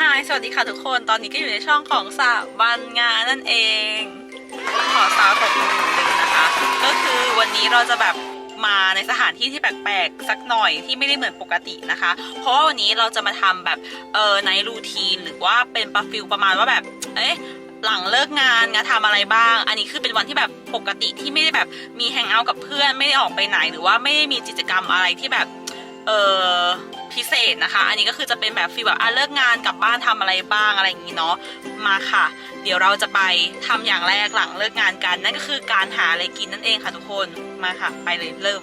ฮายสวัสดีค่ะทุกคน ตอนนี้ก็อยู่ในช่องของสาบันงานนั่นเอง ขอสาวตบมือหนึ่งนึงนะคะ ก็คือวันนี้เราจะแบบมาในสถานที่ที่แปลกๆ สักหน่อยที่ไม่ได้เหมือนปกตินะคะ เพราะว่าวันนี้เราจะมาทำแบบเออในรูทีนหรือว่าเป็นประฟิลประมาณว่าแบบ เอ๊ะหลังเลิกงานงานทำอะไรบ้าง อันนี้คือเป็นวันที่แบบปกติที่ไม่ได้แบบมีแฮงเอาท์กับเพื่อนไม่ได้ออกไปไหนหรือว่าไม่ได้มีกิจกรรมอะไรที่แบบ เออ พิเศษนะคะ อันนี้ก็คือจะเป็นแบบฟีลแบบอะเลิกงานกลับบ้านทำอะไรบ้างอะไรอย่างนี้เนาะมาค่ะ เดี๋ยวเราจะไปทำอย่างแรกหลังเลิกงานกัน นั่นก็คือการหาอะไรกินนั่นเองค่ะทุกคนมาค่ะ ไปเลยเริ่ม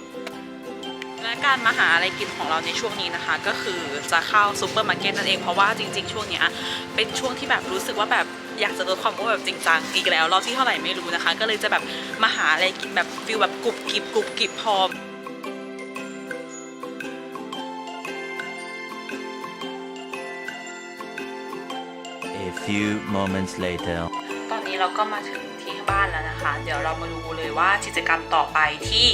และการมาหาอะไรกินของเราในช่วงนี้นะคะ ก็คือจะเข้าซูเปอร์มาร์เก็ตนั่นเองเพราะว่าจริง ๆ ช่วงเนี้ยเป็นช่วงที่แบบรู้สึกว่าแบบอยากจะลดความอ้วนแบบจริงจังอีกแล้วรอบที่เท่าไหร่ไม่รู้นะคะ ก็เลยจะแบบมาหาอะไรกินแบบฟิลแบบกรุบกริบกรุบกริบพอ few moments later. ตอนนี้เราก็มาถึงที่บ้านแล้วนะคะ เดี๋ยวเรามาดูเลยว่ากิจกรรมต่อไปที่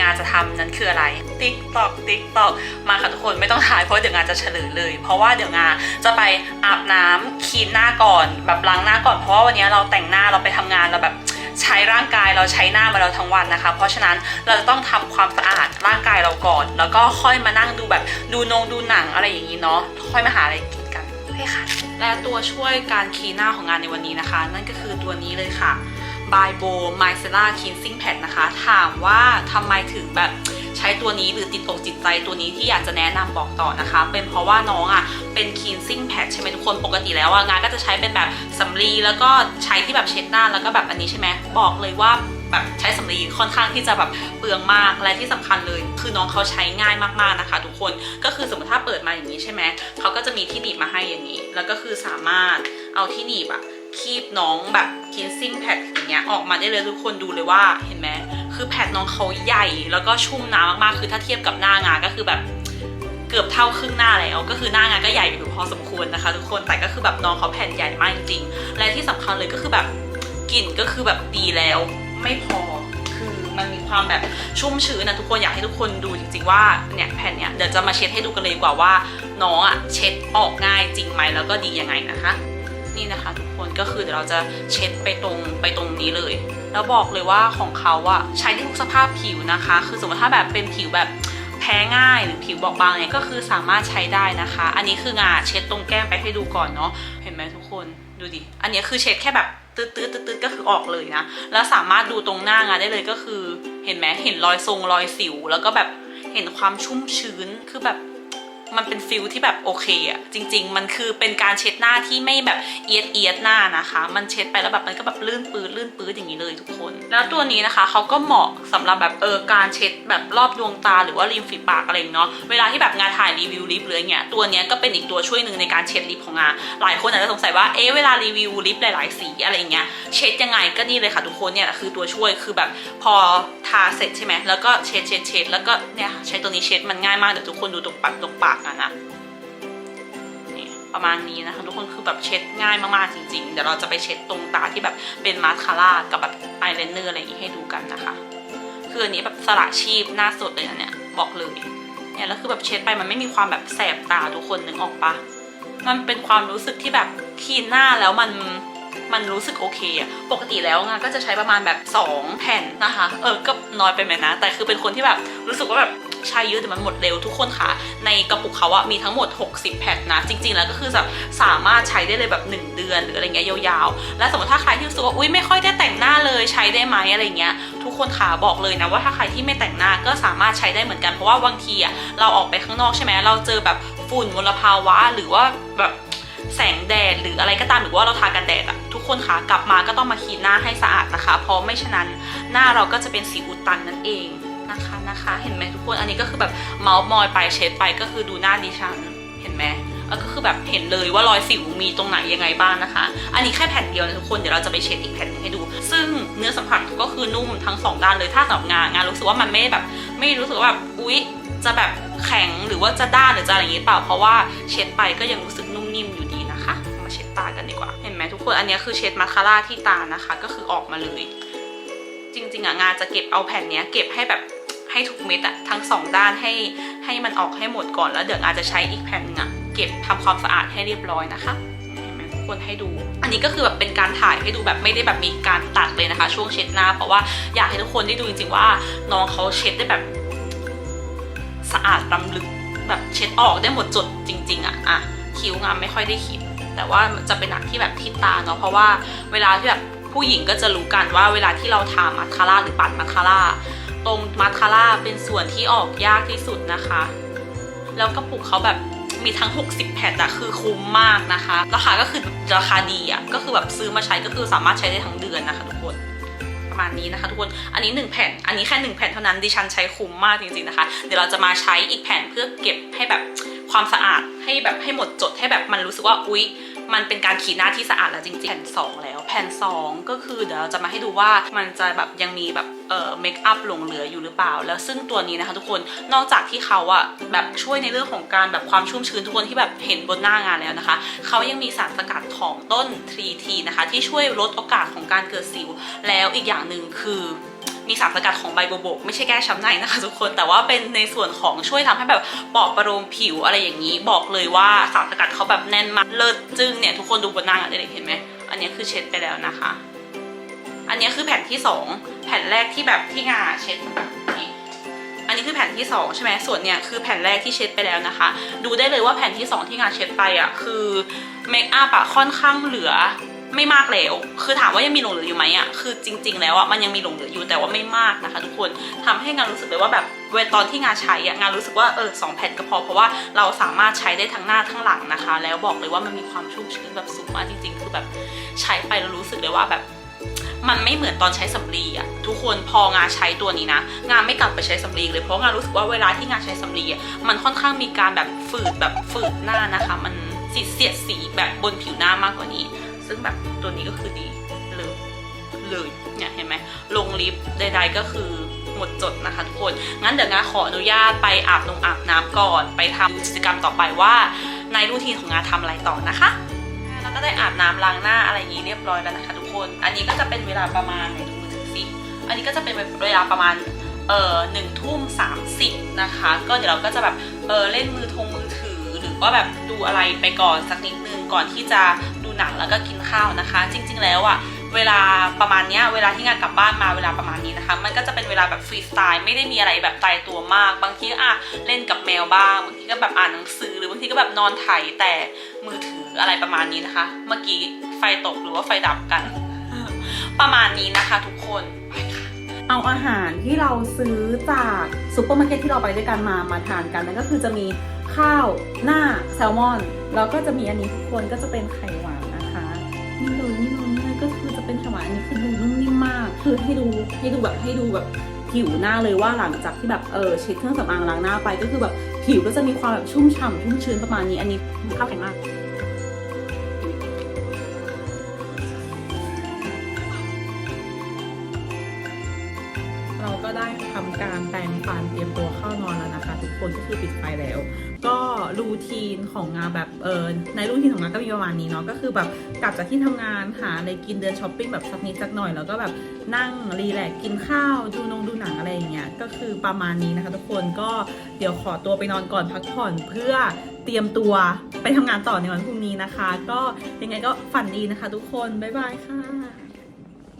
งานจะทำนั้นคืออะไร ติ๊กตอกติ๊กตอกมาค่ะทุกคนไม่ต้องถ่ายเพราะเดี๋ยวงานจะเฉลยเลย เพราะว่าเดี๋ยวงานจะไปอาบน้ำคีนหน้าก่อนแบบล้างหน้าก่อนเพราะว่าวันนี้เราแต่งหน้าเราไปทำงานเราแบบใช้ร่างกายเราใช้หน้ามาเราทั้งวันนะคะ เพราะฉะนั้นเราจะต้องทำความสะอาดร่างกายเราก่อน แล้วก็ค่อยมานั่งดูแบบดูนงดูหนังอะไรอย่างนี้เนาะค่อยมาหาอะไรกินกันโอเคค่ะ และตัวช่วยการคลีนหน้าของงานในวันนี้นะคะ นั่นก็คือตัวนี้เลยค่ะ by Bo m i c e l l a Cleansing Pad นะคะ ถามว่าทำไมถึงแบบใช้ตัวนี้หรือติดอกจิตใจตัวนี้ที่อยากจะแนะนำบอกต่อนะคะ เป็นเพราะว่าน้องอะเป็น cleansing pad ใช่ไหมทุกคนปกติแล้วอะงานก็จะใช้เป็นแบบสำลีแล้วก็ใช้ที่แบบเช็ดหน้าแล้วก็แบบอันนี้ใช่ไหมบอกเลยว่า แบบใช้สำลีค่อนข้างที่จะแบบเปลืองมากและที่สำคัญเลย คือน้องเขาใช้ง่ายมากๆนะคะ ทุกคนก็คือสมมติถ้าเปิดมาอย่างนี้ใช่ไหมเขาก็จะมีที่หนีบมาให้อย่างนี้ แล้วก็คือสามารถเอาที่หนีบอะคีบน้องแบบ cleansing pad อย่างเงี้ยออกมาได้เลยทุกคนดูเลยว่าเห็นไหมคือแพดน้องเขาใหญ่แล้วก็ชุ่มน้ำมากๆคือถ้าเทียบกับหน้างานก็คือแบบเกือบเท่าครึ่งหน้าแล้วก็คือหน้างานก็ใหญ่อยู่พอสมควรนะคะ ทุกคนแต่ก็คือแบบน้องเขาแผ่นใหญ่มากจริงๆและที่สำคัญเลยก็คือแบบกลิ่นก็คือแบบดีแล้ว ไม่พอคือมันมีความแบบชุ่มชื้นนะทุกคนอยากให้ทุกคนดูจริง ๆ ว่าเนี่ยแผ่นเนี่ยเดี๋ยวจะมาเช็ดให้ดูกันเลยดีกว่าว่าน้องอะเช็ดออกง่ายจริงไหมแล้วก็ดียังไงนะคะ นี่นะคะทุกคนก็คือเดี๋ยวเราจะเช็ดไปตรงไปตรงนี้เลย แล้วบอกเลยว่าของเขาอะใช้ได้ทุกสภาพผิวนะคะ คือสมมติถ้าแบบเป็นผิวแบบ แพ้ง่ายหรือผิวบอบบางเนี่ยก็คือสามารถใช้ได้นะคะ อันนี้คืองาเช็ดตรงแก้มไปให้ดูก่อนเนาะเห็นไหมทุกคนดูดิอันนี้คือเช็ดแค่แบบตืดตืดตืดก็คือออกเลยนะ แล้วสามารถดูตรงหน้างานได้เลยก็คือ เห็นไหมเห็นรอยทรงรอยสิว แล้วก็แบบเห็นความชุ่มชื้นคือแบบ มันเป็นฟิลที่แบบโอเคอะจริง ๆ มันคือเป็นการเช็ดหน้าที่ไม่แบบเอียดเอียดหน้านะคะ มันเช็ดไปแล้วแบบมันก็แบบลื่นปื้ดลื่นปื้ดอย่างนี้เลยทุกคน แล้วตัวนี้นะคะเขาก็เหมาะสำหรับแบบเออการเช็ดแบบรอบดวงตาหรือว่าริมฝีปากอะไรเนาะเวลาที่แบบงานถ่ายรีวิวลิปหรืออะไรเงี้ยตัวเนี้ยก็เป็นอีกตัวช่วยหนึ่งในการเช็ดลิปของงานหลายคนอาจจะสงสัยว่าเอ๊ะเวลารีวิวลิปหลาย ๆ สีอะไรเงี้ยเช็ดยังไงก็นี่เลยค่ะทุกคนเนี่ยคือตัวช่วยคือแบบพอ ทาเสร็จใช่ไหมแล้วก็เช็ดเช็ดเช็ดแล้วก็เนี่ยใช้ตัวนี้เช็ดมันง่ายมากเดี๋ยวทุกคนดูตรงปากตรงปากกันนะนี่ประมาณนี้นะคะทุกคนคือแบบเช็ดง่ายมากๆจริงๆ เดี๋ยวเราจะไปเช็ดตรงตาที่แบบเป็นมาสคาร่ากับแบบอายไลเนอร์อะไรอย่างนี้ให้ดูกันนะคะคืออันนี้แบบสละชีพหน้าสดเลยนะเนี่ยบอกเลยเนี่ยแล้วคือแบบเช็ดไปมันไม่มีความแบบแสบตาทุกคนนึกออกปะมันเป็นความรู้สึกที่แบบคลีนหน้าแล้วมัน มันรู้สึกโอเคอะปกติแล้วงานก็จะใช้ประมาณแบบ 2 แผ่นนะคะ เออก็น้อยไปไหมนะ แต่คือเป็นคนที่แบบรู้สึกว่าแบบใช้เยอะแต่มันหมดเร็วทุกคนค่ะ ในกระปุกเขาอะมีทั้งหมด 60แผ่นนะ จริง ๆ แล้วก็คือแบบสามารถใช้ได้เลยแบบ 1 เดือนหรืออะไรเงี้ยยาวๆ และสมมติถ้าใครที่รู้สึกว่าอุ้ยไม่ค่อยได้แต่งหน้าเลยใช้ได้ไหมอะไรเงี้ยทุกคนค่ะบอกเลยนะว่าถ้าใครที่ไม่แต่งหน้าก็สามารถใช้ได้เหมือนกันเพราะว่าบางทีอะเราออกไปข้างนอกใช่ไหมเราเจอแบบฝุ่นมลภาวะหรือว่าแบบแสงแดดหรืออะไรก็ตามหรือว่าเราทากันแดดอะ ทุกคนค่ะกลับมาก็ต้องมาคลีนหน้าให้สะอาดนะคะ เพราะไม่ฉะนั้นหน้าเราก็จะเป็นสีอุดตันนั่นเองนะคะนะคะ เห็นไหมทุกคนอันนี้ก็คือแบบเมาส์มอยไปเช็ดไปก็คือดูหน้าดิฉันเห็นไหมก็คือแบบเห็นเลยว่ารอยสิวมีตรงไหนยังไงบ้างนะคะ อันนี้แค่แผ่นเดียวนะทุกคน เดี๋ยวเราจะไปเช็ดอีกแผ่นหนึงให้ดู ซึ่งเนื้อสัมผัสก็คือนุ่มทั้งสองด้านเลย ถ้าสำหรับงานงานรู้สึกว่ามันไม่แบบ ไม่รู้สึกว่าแบบอุ๊ย จะแบบแข็งหรือว่าจะด้านหรือจะอะไรอย่างนี้เปล่า เพราะว่าเช็ดไปก็ยังรู้สึกนุ่มนิ่มอยู่ ทุกคนอันนี้คือเช็ดมาคาร่าที่ตานะคะ ก็คือออกมาเลย จริง ๆอะงานจะเก็บเอาแผ่นเนี้ยเก็บให้แบบให้ทุกเม็ดอะทั้งสองด้านให้ให้มันออกให้หมดก่อนแล้วเดี๋ยวอาจจะใช้อีกแผ่นหนึงอะเก็บทำความสะอาดให้เรียบร้อยนะคะเห็นไหมทุกคนให้ดู อันนี้ก็คือแบบเป็นการถ่ายให้ดูแบบไม่ได้แบบมีการตัดเลยนะคะ ช่วงเช็ดหน้า เพราะว่าอยากให้ทุกคนได้ดูจริงๆว่าน้องเขาเช็ดได้แบบสะอาดลำลึกแบบเช็ดออกได้หมดจดจริง ๆอะอะคิ้วงามไม่ค่อยได้ขีด แต่ว่าจะเป็นหนักที่แบบที่ตาเนาะเพราะว่าเวลาที่แบบผู้หญิงก็จะรู้กันว่าเวลาที่เราทามัสคาร่าหรือปัดมัสคาร่าตรงมัสคาร่าเป็นส่วนที่ออกยากที่สุดนะคะ แล้วกระปุกเขาแบบมีทั้ง 60 แผ่นอะคือคุ้มมากนะคะ ราคาก็คือราคาดีอะก็คือแบบซื้อมาใช้ก็คือสามารถใช้ได้ทั้งเดือนนะคะทุกคนประมาณนี้นะคะทุกคน อันนี้ 1 แผ่น อันนี้แค่ 1 แผ่นเท่านั้นดิฉันใช้คุ้มมากจริงๆนะคะ เดี๋ยวเราจะมาใช้อีกแผ่นเพื่อเก็บให้แบบ ความสะอาดให้แบบให้หมดจดให้แบบมันรู้สึกว่าอุ๊ย มันเป็นการขีดหน้าที่สะอาดแล้วจริงๆ แผ่น 2 แล้ว แผ่น 2 ก็คือเดี๋ยวเราจะมาให้ดูว่ามันจะแบบยังมีแบบเอ่อเมคอัพหลงเหลืออยู่หรือเปล่า แล้วซึ่งตัวนี้นะคะทุกคนนอกจากที่เขาอะแบบช่วยในเรื่องของการแบบความชุ่มชื้นทุกคนที่แบบเห็นบนหน้างานแล้วนะคะ เขายังมีสารสกัดของต้น 3T นะคะ ที่ช่วยลดโอกาสของการเกิดสิว แล้วอีกอย่างหนึ่งคือ มีสารสกัดของใบโบโบก ไม่ใช่แก้ช้ำในนะคะทุกคนแต่ว่าเป็นในส่วนของช่วยทำให้แบบปลอบประโลมผิวอะไรอย่างนี้ บอกเลยว่าสารสกัดเขาแบบแน่นมากเลิศจึ้งเนี่ยทุกคนดูบนหน้างได้เลยเห็นไหมอันนี้คือเช็ดไปแล้วนะคะ อันนี้คือแผ่นที่สองแผ่นแรกที่แบบที่งาเช็ดอันนี้คือแผ่นที่สองใช่ไหมส่วนเนี่ยคือแผ่นแรกที่เช็ดไปแล้วนะคะ ดูได้เลยว่าแผ่นที่สองที่งาเช็ดไปอะคือเมคอัพอะค่อนข้างเหลือ ไม่มากแล้ว คือถามว่ายังมีหลงเหลืออยู่ไหมอะคือจริง ๆ แล้วอะมันยังมีหลงเหลืออยู่แต่ว่าไม่มากนะคะ ทุกคนทำให้งานรู้สึกเลยว่าแบบเวลาตอนที่งานใช้อะงานรู้สึกว่าเออสองแผ่นก็พอเพราะว่าเราสามารถใช้ได้ทั้งหน้าทั้งหลังนะคะ แล้วบอกเลยว่ามันมีความชุ่มชื้นแบบสูงมากจริง ๆ คือแบบใช้ไปแล้วรู้สึกเลยว่าแบบมันไม่เหมือนตอนใช้สำลีอะทุกคนพองาใช้ตัวนี้นะ งานไม่กลับไปใช้สำลีเลยเพราะงานรู้สึกว่าเวลาที่งานใช้สำลีอะมันค่อนข้างมีการแบบฝืดแบบฝืดหน้านะคะ มันสีเสียดสีแบบบนผิวหน้ามากกว่านี้ ซึ่งแบบตัวนี้ก็คือดีเลยเลยเนี่ยเห็นไหมลงลิปใดๆก็คือหมดจดนะคะทุกคน งั้นเดี๋ยวงาขออนุญาตไปอาบนงอาบน้ำก่อน ไปทำกิจกรรมต่อไปว่า ในรูทีนของงานทำอะไรต่อนะคะ แล้วก็ได้อาบน้ำล้างหน้าอะไรอย่างนี้เรียบร้อยแล้วนะคะทุกคน อันนี้ก็จะเป็นเวลาประมาณไหนดูมือถือสิอันนี้ก็จะเป็นเวลาประมาณเอ่อหนึ่งทุ่มสามสิบนะคะ ก็เดี๋ยวเราก็จะแบบเออเล่นมือทงมือ ว่าแบบดูอะไรไปก่อนสักนิดนึงก่อนที่จะดูหนังแล้วก็กินข้าวนะคะ จริง ๆ แล้วอะเวลาประมาณเนี้ยเวลาที่งานกลับบ้านมาเวลาประมาณนี้นะคะ มันก็จะเป็นเวลาแบบฟรีสไตล์ไม่ได้มีอะไรแบบตายตัวมาก บางทีก็อะเล่นกับแมวบ้างบางทีก็แบบอ่านหนังสือหรือบางทีก็แบบนอนไถแต่มือถืออะไรประมาณนี้นะคะ เมื่อกี้ไฟตกหรือว่าไฟดับกัน ประมาณนี้นะคะทุกคน เอาอาหารที่เราซื้อจากซูเปอร์มาร์เก็ตที่เราไปด้วยกันมามาทานกันนั่นก็คือจะมีข้าวหน้าแซลมอน แล้วก็จะมีอันนี้ทุกคนก็จะเป็นไข่หวานนะคะนี่เลยนี่เลยนี่เลยก็คือจะเป็นไข่หวานอันนี้คือดูนุ่มนิ่มมาก คือให้ดูให้ดูแบบให้ดูแบบผิวหน้าเลยว่าหลังจากที่แบบเออเช็ดเครื่องสำอางล้างหน้าไปก็คือแบบผิวก็จะมีความแบบชุ่มฉ่ำชุ่มชื้นประมาณนี้อันนี้ข้าวแข็งมาก ได้ทำการแปรงฟันเตรียมตัวเข้านอนแล้วนะคะ ทุกคนก็คือปิดไฟแล้ว ก็รูทีนของงานแบบเออในรูทีนของงานก็มีประมาณนี้เนาะก็คือแบบกลับจากที่ทำงานหาอะไรกินเดินช้อปปิ้งแบบสักนิดสักหน่อยแล้วก็แบบนั่งรีแลกซ์กินข้าวดูนงดูหนังอะไรอย่างเงี้ยก็คือประมาณนี้นะคะ ทุกคนก็เดี๋ยวขอตัวไปนอนก่อนพักผ่อนเพื่อเตรียมตัวไปทำงานต่อในวันพรุ่งนี้นะคะ ก็ยังไงก็ฝันดีนะคะ ทุกคนบ๊ายบายค่ะ